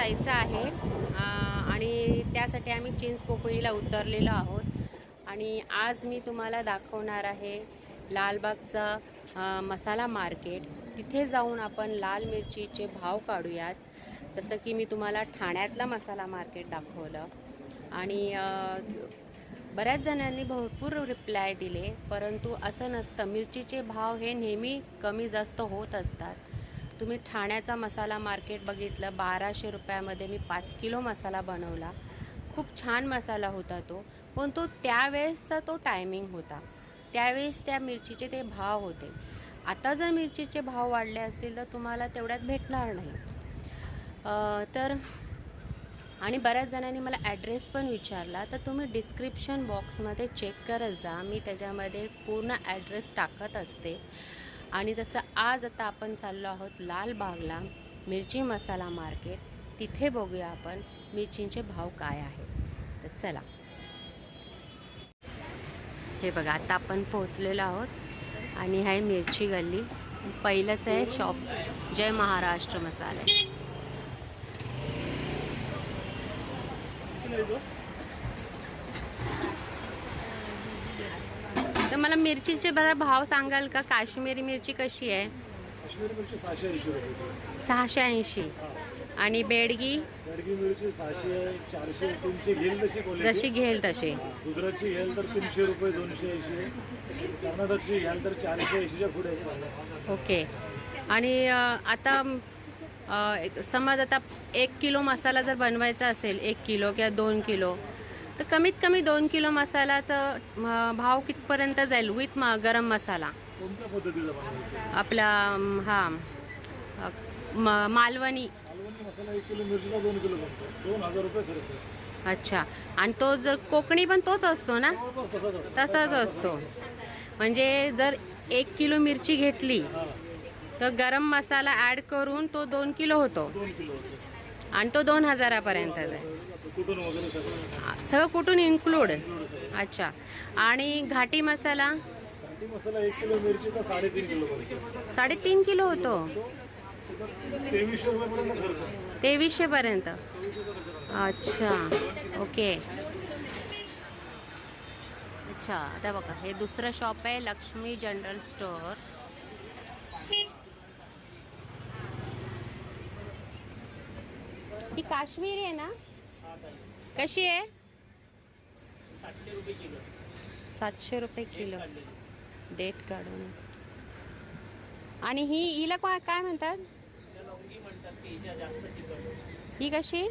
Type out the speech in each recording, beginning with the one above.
जायचं आहे. आणि त्यासाठी आम्ही चिंचपोकळीला उतरलेलो आहोत. आणि आज मी तुम्हाला दाखवणार आहे लालबागचा मसाला मार्केट. तिथे जाऊन आपण लाल मिरचीचे भाव काढूयात. जसं की मी तुम्हाला ठाण्यातला मसाला मार्केट दाखवलं. आणि बऱ्याच जणांनी भरपूर रिप्लाय दिले परंतु असं नसतं. मिरचीचे भाव हे नेहमी कमी जास्त होत असतात. तुम्ही ठाण्याचा मसाला मार्केट बघितलं बाराशे रुपयामध्ये मी पाच किलो मसाला बनवला. खूप छान मसाला होता तो पण तो त्यावेळेसचा तो टायमिंग होता. त्यावेळेस त्या मिरचीचे ते भाव होते. आता जर मिरचीचे भाव वाढले असतील तर तुम्हाला तेवढ्यात भेटणार नाही. तर आणि बऱ्याच जणांनी मला ॲड्रेस पण विचारला तर तुम्ही डिस्क्रिप्शन बॉक्समध्ये चेक करत जा. मी त्याच्यामध्ये पूर्ण ॲड्रेस टाकत असते. आणि तसं आज आता आपण चाललो आहोत लालबागला मिरची मसाला मार्केट तिथे बघूया आपण मिरचींचे भाव काय आहेत. तर चला. हे बघा आता आपण पोहोचलेलो आहोत आणि आहे मिरची गल्ली. पहिलंच आहे शॉप जय महाराष्ट्र मसाले. मला मिरचीचे बरा भाव सांगाल का? काश्मीरी मिरची कशी आहे? काश्मीरी मिरची सहाशे ऐंशी रुपये सहाशे ऐंशी. आणि बेडगी? बेडगी मिरची सहाशे चारशे तीनशे घेईल तशी क्वालिटी जशी घेईल तशी. गुजरातची घ्याल तर तीनशे रुपये दोनशे ऐंशी. कर्नाटकची घ्याल तर चारशे ऐंशीच्या पुढे आहे. ओके. आणि अ, आता अ, एक- समज आता एक किलो मसाला जर बनवायचा असेल एक किलो किंवा दोन किलो तर कमीत कमी दोन किलो मसाल्याचं भाव कितपर्यंत जाईल? विथ म गरम मसाला. आपला हा मालवणी. अच्छा. आणि तो जर कोकणी पण तोच असतो ना? जवळपास तसाच असतो. म्हणजे जर एक किलो मिरची घेतली हा. तर गरम मसाला ॲड करून तो दोन किलो होतो. आणि तो दोन हजारापर्यंत वगैरे सगळं? कुठून इन्क्लूड अच्छा. आणि घाटी मसाला? घाटी मसाला एक किलो मिरचीचा साडेतीन किलो साडेतीन किलो होतो. तेवीसशे पर्यंत. अच्छा. ओके. अच्छा. आता बघा हे दुसरं शॉप आहे लक्ष्मी जनरल स्टोअर. ही काश्मीरी आहे ना? कशी आहे? सातशे रुपये किलो. सातशे रुपये किलो. डेट काढून. आणि ही हिला काय काय म्हणतात? ही कशी?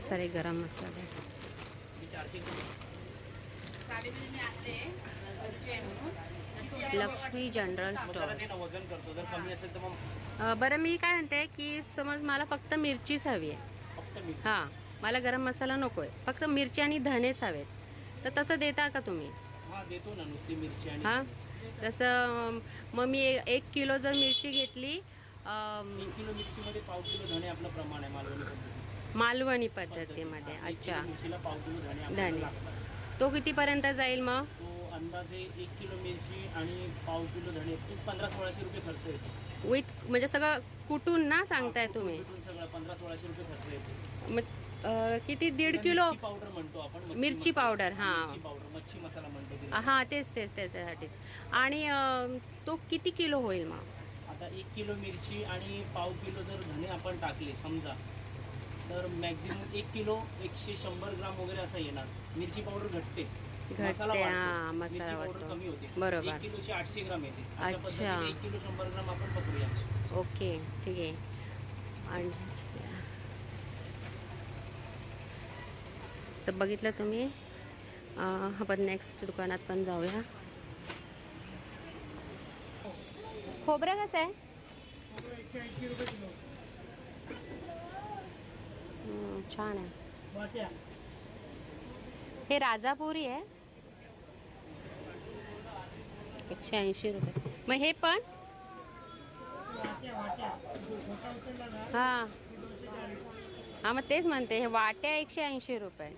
सारे गरम मसाले. चारशे लक्ष्मी जनरल स्टोअर बरं मी काय म्हणते की समज मला फक्त मिरचीच हवी आहे. हां मला गरम मसाला नको आहे. फक्त मिरची आणि धनेच हवेत. तर तसं देता का तुम्ही? हा देतो ना नुसती मिरची आणि हां? अम, मग मी एक किलो जर मिरची घेतली किलो मिरचीमध्ये पाव किलो धणे आपलं प्रमाण आहे मालवणी पद्धतीमध्ये. अच्छा. लागतात तो कितीपर्यंत जाईल मग? अंदाजे एक किलो मिरची आणि पाव किलो धणे पंधरा सोळाशे रुपये खर्च येतो. विथ म्हणजे सगळं कुठून ना सांगताय तुम्ही? कुठून सगळं पंधरा सोळाशे रुपये खर्च येतो. मग किती? दीड किलो? पावडर म्हणतो आपण मिरची. पावडर, हा. पावडर मच्छी मसाला म्हणतो. हां तेच तेच त्याच्यासाठीच. आणि तो किती किलो होईल मग? आता एक किलो मिरची आणि पाव किलो जर धणे आपण टाकले समजा तर मॅक्झिमम एक किलो एकशे शंभर ग्राम वगैरे असं येणार. मिरची पावडर घटते. मसाला घटते, वाढतो. हा, मसाला मिरची पावडर वाढतो. कमी होते. बरोबर. एक किलोची आठशे ग्राम येते. अशा अच्छा. पद्धतीने एक किलो शंभर ग्राम आपण पकडूया. ओके ठीक आहे. आणि तर बघितलं तुम्ही. अं, आपण नेक्स्ट दुकानात पण जाऊया. खोबरं कसं आहे? छान आहे. हे राजापुरी आहे. एकशे ऐंशी रुपये. मग हे पण? हां. हा मग तेच म्हणते हे वाट्या एकशे ऐंशी रुपये.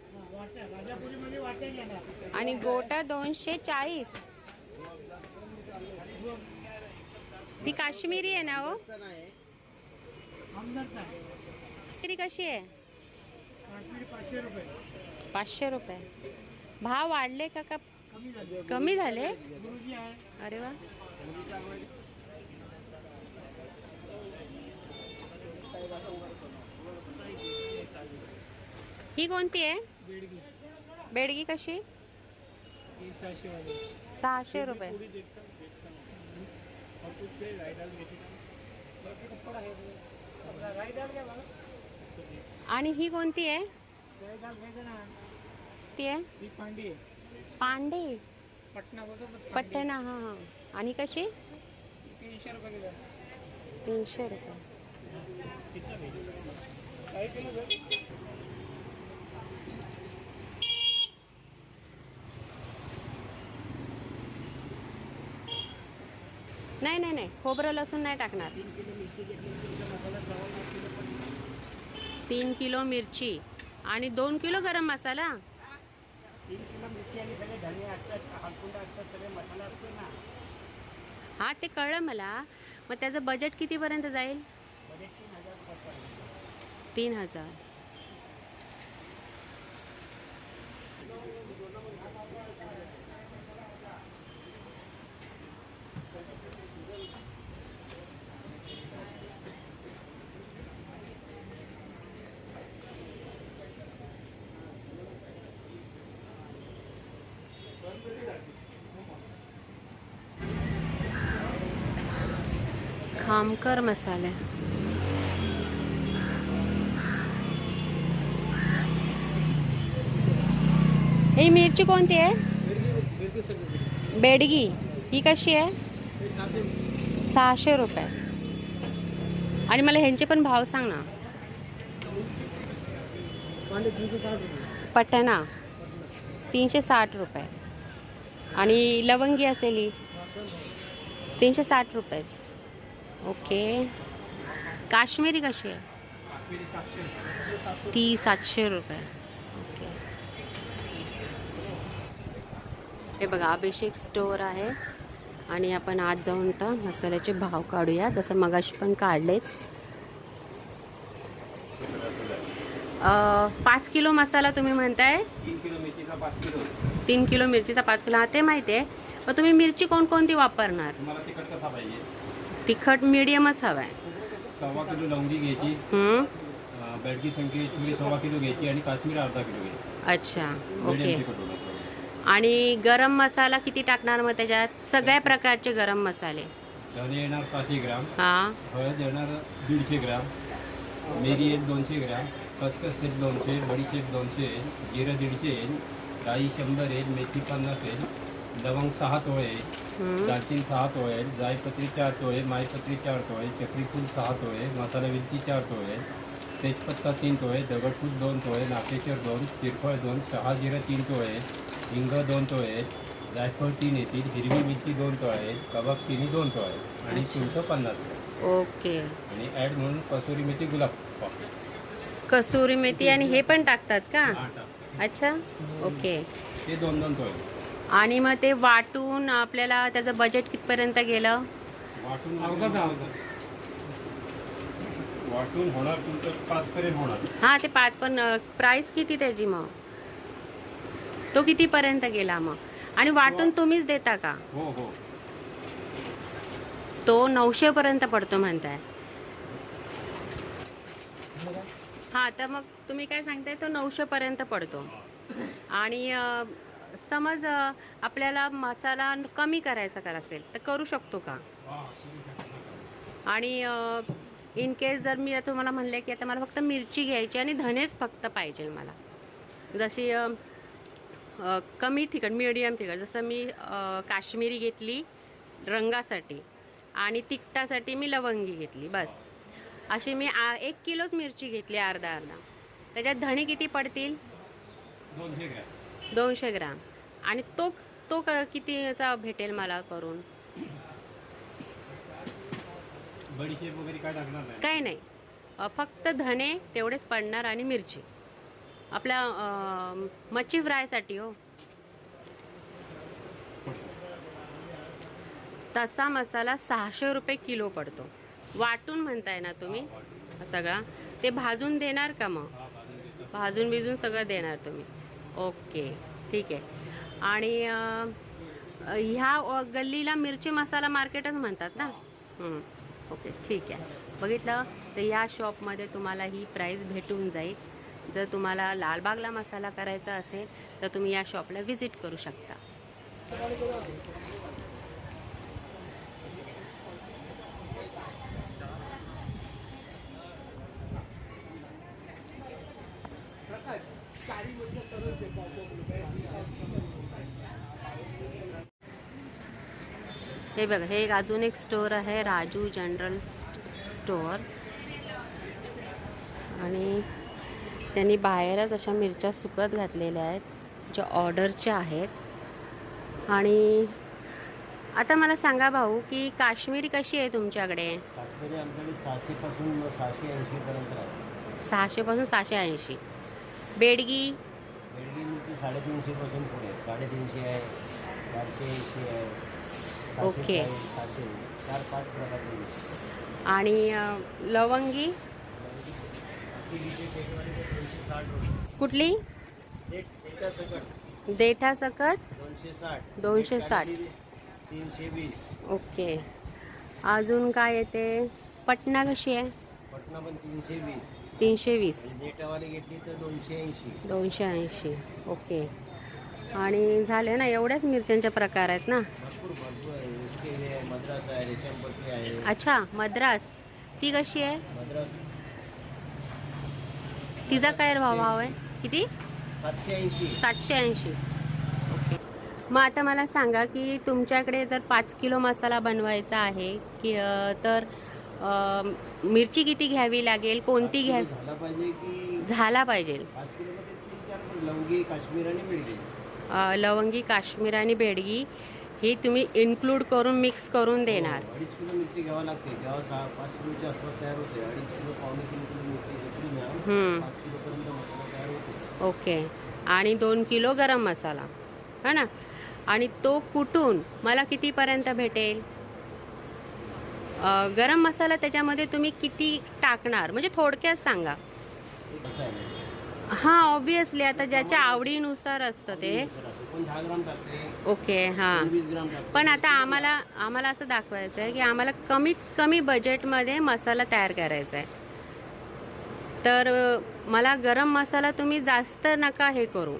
आणि गोटा दोनशे चाळीस. ती काश्मीरी आहे ना हो? काश्मीरी कशी आहे? पाचशे रुपये. भाव वाढले का का? कमी झाले? अरे वा. ही कोणती आहे? बेडगी कशी? सहाशे रुपये. आणि ही कोणती आहे? ती आहे? ही पांडी पटना हा हा. आणि कशी? तीनशे रुपये तीनशे रुपये. नाही नाही नाही. खोबरं लसूण नाही टाकणार. तीन किलो मिरची आणि दोन किलो गरम मसाला. तीन किलो मिरची आणि सगळे धने असतात हातकुंड असतात सगळे मसाला असतो ना. हा ते कळलं मला. मग त्याचं बजेट कितीपर्यंत जाईल? बजेट तीन हजार रुपये तीन हजार. खामकर मसाले. ही मिरची कोणती आहे? बेडगी. ही कशी आहे? सहाशे रुपये. आणि मला ह्यांचे पण भाव सांग ना. तीनशे पटना. तीनशे साठ रुपये. आणि लवंगी असेल ही. तीनशे साठ रुपयेच. ओके. काश्मीरी कशी आहे? ती सातशे रुपये. ओके. हे बघा अभिषेक स्टोअर आहे. आणि आपण आज जाऊन तर मसाल्याचे भाव काढूया. जसं मगाशी पण काढलेच पाच किलो मसाला तुम्ही म्हणताय? तीन किलो मिरचीचा पाच किलो. हा ते माहिती आहे. मग तुम्ही मिरची कोणकोणती वापरणार? तिखट मिडियमच हवा आहे सव्वा किलो लवंगी घ्यायची? अं, बेडगी संख्ये चुली सव्वा किलो घ्यायची आणि काश्मीर अर्धा किलो घ्यायची. अच्छा ओके होणार थोडं. आणि गरम मसाला किती टाकणार मग त्याच्यात? सगळ्या प्रकारचे गरम मसाले. धने येणार सहाशे ग्राम. हा. हळद येणार दीडशे ग्राम. मिरी येईल दोनशे ग्राम. खसखस येईल दोनशे बडीशेप दोनशे येईल जिरं दीडशे येईल डाळी शंभर येईल मेथी पन्नास येईल लवंग सहा तोळे. दालचिनी सहा तोळे जायपत्री चार तोळे मायपत्री चार तोळे चक्रीफूल सहा तोळे मसाला वेलची चार तोळे तेजपत्ता तीन तोळे दगडफूल दोन तोळे नाकेश्वर दोन तिरफळ दोन शहा जिरं तीन तोळे हिंग दोन तोळे जायफळ तीन येतील हिरवी मिरची दोन तोळे कबाब तिन्ही दोन तोळे आणि. चिंच पन्नास ओके. आणि ॲड म्हणून कसुरी मेथी गुलाब कसुरी मेथी आणि हे पण टाकतात का? हा. अच्छा. ओके. ते दोन दोन तोळे. आणि मग ते वाटून आपल्याला त्याचं बजेट कितपर्यंत गेलं? वाटून वाटून होणार तुमचं पाचपर्यंत होणार. हा ते पाच पण प्राइस किती त्याची मग? तो कितीपर्यंत गेला मग? आणि वाटून तुम्हीच देता का? हो हो. तो नऊशे पर्यंत पडतो म्हणताय. हा तर मग तुम्ही काय सांगताय तो नऊशे पर्यंत पडतो. आणि समज आपल्याला मसाला कमी करायचा कर असेल तर करू शकतो का? आणि इन केस जर मी आता तुम्हाला म्हणले की आता मला फक्त मिरची घ्यायची आणि धनेच फक्त पाहिजे मला. जशी कमी तिखट मिडियम तिखट जसं मी काश्मीरी घेतली रंगासाठी आणि तिखटासाठी मी लवंगी घेतली बस. अशी मी आ, एक किलोच मिरची घेतली अर्धा अर्धा. त्याच्यात धणे किती पडतील? दोनशे ग्रॅम. आणि तो तो क- कितीचा भेटेल मला करून? काय नाही? फक्त धने तेवढेच पडणार आणि मिरची. आपल्या मच्छी फ्रायसाठी हो. तसा मसाला सहाशे रुपये किलो पडतो. वाटून म्हणताय ना तुम्ही? सगळा. ते भाजून देणार का मग? भाजून बिजून सगळं देणार तुम्ही. ओके ठीक आहे. आणि ह्या गल्लीला मिरची मसाला मार्केटच म्हणतात ना? ओके ठीक आहे. बघितलं तर या शॉपमध्ये तुम्हाला ही प्राईस भेटून जाईल. जर तुम्हाला लालबागला मसाला करायचा असेल तर तुम्ही या शॉपला व्हिजिट करू शकता. हे बघा हे एक अजून एक स्टोअर आहे राजू जनरल स्टोअर आणि त्यांनी बाहेरच अशा मिरच्या सुकत घातलेल्या आहेत ज्या ऑर्डरच्या आहेत. आणि आता मला सांगा भाऊ की काश्मीरी कशी आहे तुमच्याकडे? काश्मीरी आमच्याकडे सहाशेपासून सहाशे ऐंशीपर्यंत सहाशेपासून सहाशे ऐंशी. बेडगी बेडगी मिरची साडेतीनशेपासून पुढे आहे. साडेतीनशे आहे चारशे ऐंशी आहे सहाशे ओके. चाळीस, सहाशे वीस. चार पाच प्रकारचे मिरची. आणि अ, लवंगी दोनशे साठ रुपये. कुठली एक एका सकट देठा सकट दोनशे साठ दोनशे एक साठ. काळी तीनशे वीस ओके अजून काय येते पटना कशी आहे पटना पण तीनशे वीस तीनशे वीस. घेतली तर दोनशे ऐंशी. दोनशे ऐंशी. ओके. आणि झाले ना एवढ्याच मिरच्यांचे प्रकार आहेत ना? अच्छा मद्रास. ती कशी आहे? तिचा काय भाव भाव आहे? किती? सातशे ऐंशी. ओके. मग आता मला सांगा की तुमच्याकडे जर पाच किलो मसाला बनवायचा आहे की तर मिरची किती घ्यावी लागेल? कोणती घ्या झाला पाहिजे लवंगी काश्मीर आणि बेडगी ही तुम्ही इन्क्लूड करून मिक्स करून देणार. अडीच किलो मिरची घ्यावं लागते. जेव्हा सहा पाच किलोच्या आसपास तयार होते. अडीच किलो पावणे तीन किलो मिरची घेतली ना. पाच किलोपर्यंत मसाला तयार होतो. ओके. आणि दोन किलो गरम मसाला. है ना? आणि तो कुटून मला कितीपर्यंत भेटेल? गरम मसाला त्याच्यामध्ये तुम्ही किती टाकणार? म्हणजे थोडक्यात सांगा. हां ऑब्विसली आता ज्याच्या आवडीनुसार असतं ते. ओके हां. पण आता आम्हाला आम्हाला असं दाखवायचं आहे की आम्हाला कमीत कमी बजेटमध्ये मसाला तयार करायचा आहे तर मला गरम मसाला तुम्ही जास्त नका हे करू.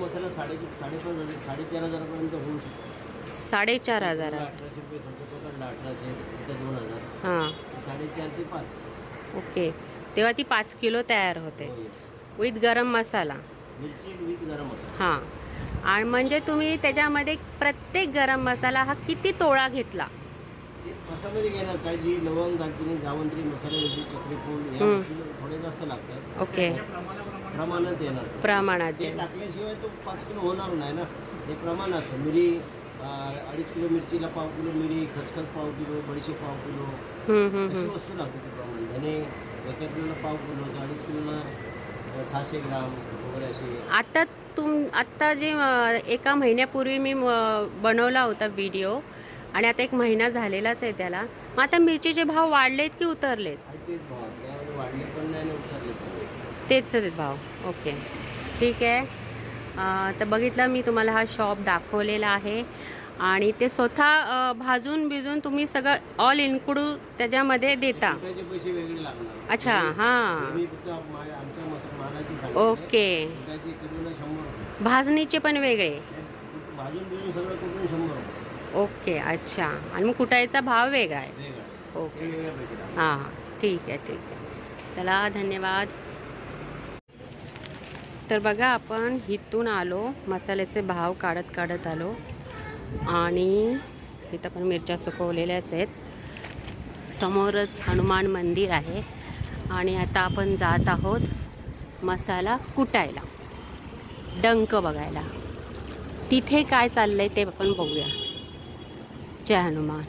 मसाला साडेपाच साडेचार हजारापर्यंत होऊ शकतो. साडेचार हजार. तुला अठराशे रुपये खर्च पकडला अठराशे इथं दोन हजार हां. साडेचार ते पाच ओके. तेव्हा ती पाच किलो तयार होते. विथ गरम मसाला. मिरची वीक गरम हां. आणि म्हणजे तुम्ही त्याच्यामध्ये प्रत्येक गरम मसाला हा किती तोळा घेतला? ते मसाल्यामध्ये घेणार काय? जी लवंग दालचिनी जावंत्री मसाले वेगळी चक्रीफूल या हम्म. वस्तू थोडे जास्त लागतात. ओके. प्रमाणात येणार. प्रमाणात ते टाकल्याशिवाय तो पाच किलो होणार नाही ना. हे प्रमाण असतं. मिरी अडीच किलो मिरचीला पाव किलो मिरी खसखस पाव किलो बडीशेप पाव किलो. अशी. वस्तू लागते ते प्रमाण. धने एका किलोला पाव किलो तर अडीच किलोला सहाशे ग्राम वगैरे असे आता तुम आत्ता जे एका महिन्यापूर्वी मी बनवला होता व्हिडिओ आणि आता एक महिना झालेलाच आहे त्याला. मग आता मिरचीचे भाव वाढलेत की उतरलेत? तेच भाव. त्यामध्ये वाढले पण नाही आणि उतरले पण नाही. तेच आहेत भाव. ओके. ठीक आहे. तर बघितलं मी तुम्हाला हा शॉप दाखवलेला आहे. आणि ते स्वतः भाजून बिजून तुम्ही सगळं ऑल इन्क्लूड त्याच्यामध्ये देता. अच्छा हां. ओके. भाजणीचे पण वेगळे. भाजून ओके अच्छा. आणि मग कुटायचा भाव वेगळा आहे. ओके. हां ठीक आहे ठीक आहे. चला धन्यवाद. तर बघा आपण इथून आलो मसाल्याचे भाव काढत काढत आलो. आणि इथं पण मिरच्या सुकवलेल्याच आहेत. समोरच हनुमान मंदिर आहे. आणि आता आपण जात आहोत मसाला कुटायला. डंक बघायला. तिथे काय चाललं आहे ते आपण बघूया. जय हनुमान.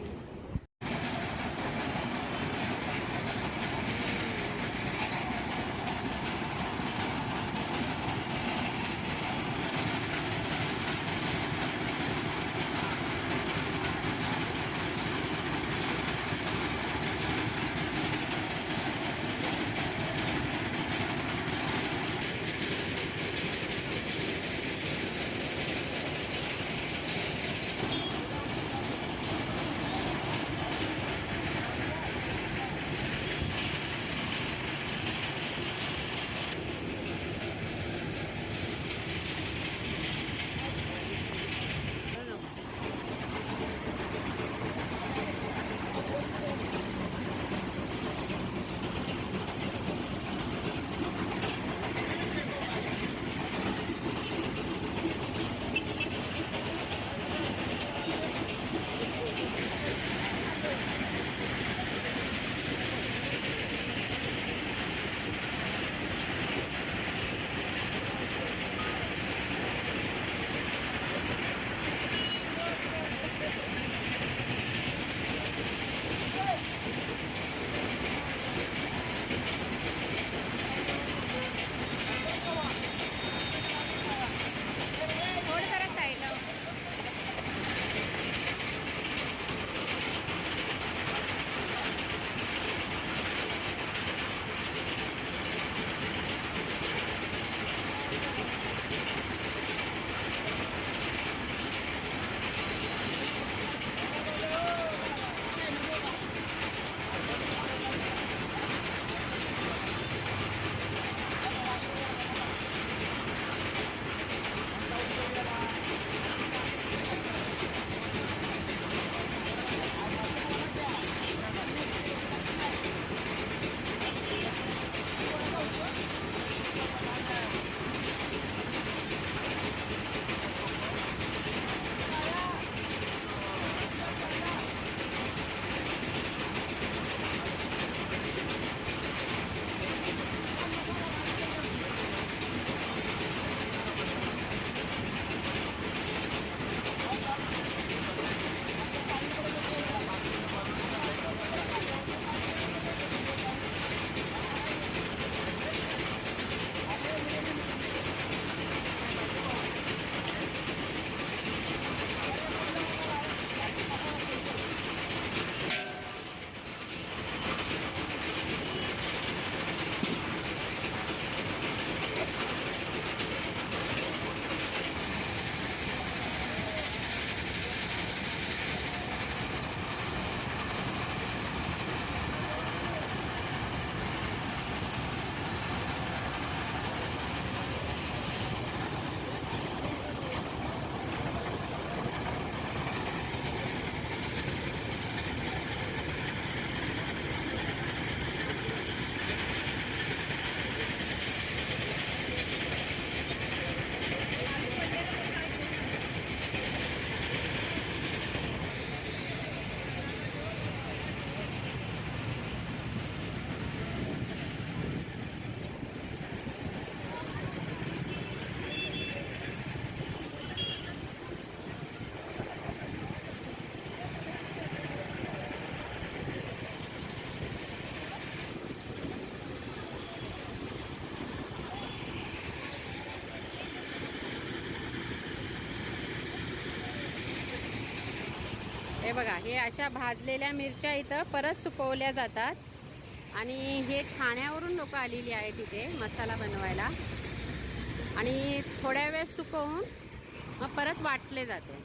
बघा हे अशा भाजलेल्या मिरच्या इथं परत सुकवल्या जातात. आणि हे ठाण्यावरून लोक आलेली आहेत इथे मसाला बनवायला. आणि थोड्या वेळ सुकवून मग परत वाटले जाते.